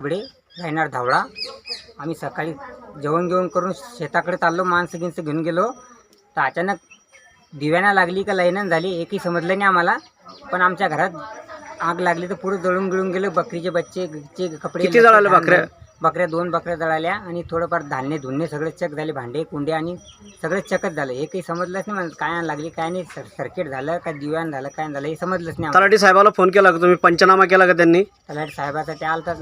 इकडे राहणार धावडा आम्ही सकाळी जेवण जेवण करून शेताकडे चाललो माणसं गिणसं घेऊन गेलो. तर अचानक दिव्याना लागली का लाईनं झाली एकही समजलं नाही आम्हाला. पण आमच्या घरात आग लागली तर पुढे जळून गिळून गेलं. बकरीचे बच्चे चे कपडे किती लत्ते, बकऱ्या? बकऱ्या दोन बकऱ्या जळाल्या आणि थोडंफार धान्य धुन्य सगळे चक झाले भांडे कुंडे आणि सगळं चकच झालं. हे काही समजलंच नाही मला काय लागली काय नाही. सर सर्किट झालं काय दिव्यान झालं काय झालं हे समजलंच नाही. तलाठी साहेबाला फोन केला का तुम्ही? पंचनामा केला का त्यांनी? तलाठी साहेबाचा ते आलता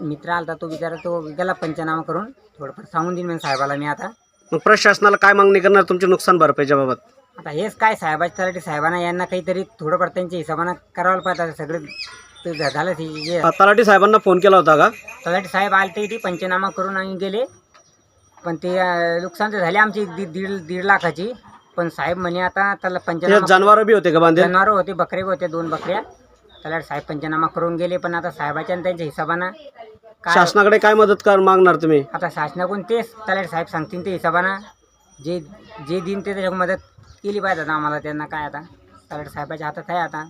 मित्र आलता तो बिचारा तो गेला पंचनामा करून. थोडंफार सांगून देईन मी साहेबाला मी आता. मग प्रशासनाला काय मागणी करणार तुमची नुकसान भरपाईच्या बाबत? आता हेच काय साहेबाच्या तलाठी साहेबांना यांना काहीतरी थोडंफार त्यांच्या हिशोबानं करायला पाहिजे आता सगळं ते झ- झालं ते जे तलाठी साहेबांना फोन केला होता का? तलाठी साहेब आलते इथे पंचनामा करून आणि गेले. पण ते अं, नुकसान तर झाले आमची दीड दीड दीड लाखाची. पण साहेब म्हणे आता त्याला त्याच्यात पंचनामा जनावर बी होते का बांधे? जनावर होते बकरे बी होते दोन बकऱ्या. तलाठी साहेब पंचनामा करून गेले पण आता साहेबाच्या आणि त्यांच्या हिशोबानं काय शासनाकडे काय मदत कर मागणार तुम्ही? आता शासनाकडून तेच तलाठी साहेब सांगतील ते हिशोबानं. जे जे दिन ते त्याच्या मदत केली पाहिजे आता आम्हाला त्यांना काय आता. तलाठी साहेबाच्या हातात आहे आता.